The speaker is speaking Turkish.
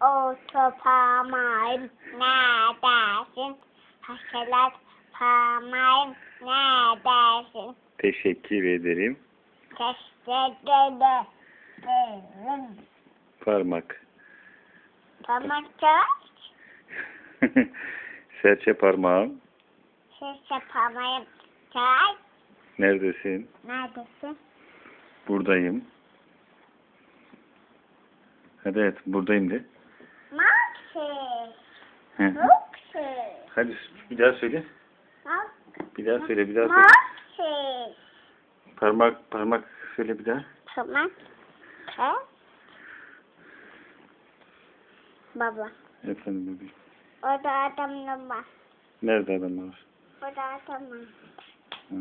otoparmağım neredesin? Paşalar parmağım neredesin? Teşekkür ederim. Teşekkür ederim. Parmak. Parmak çalar. Serçe parmağım. Şişe parmağım çalar. Neredesin? Neredesin? Buradayım. Hadi evet buradayım de. Maxi. Hadi bir daha söyle. Bir daha söyle bir daha söyle. Maxi. Parmak parmak söyle bir daha. Parmak. Çal. Baba. Efendim bebeğim. Orada adamlar var. Nerede adamlar? Orada adam var. Hı.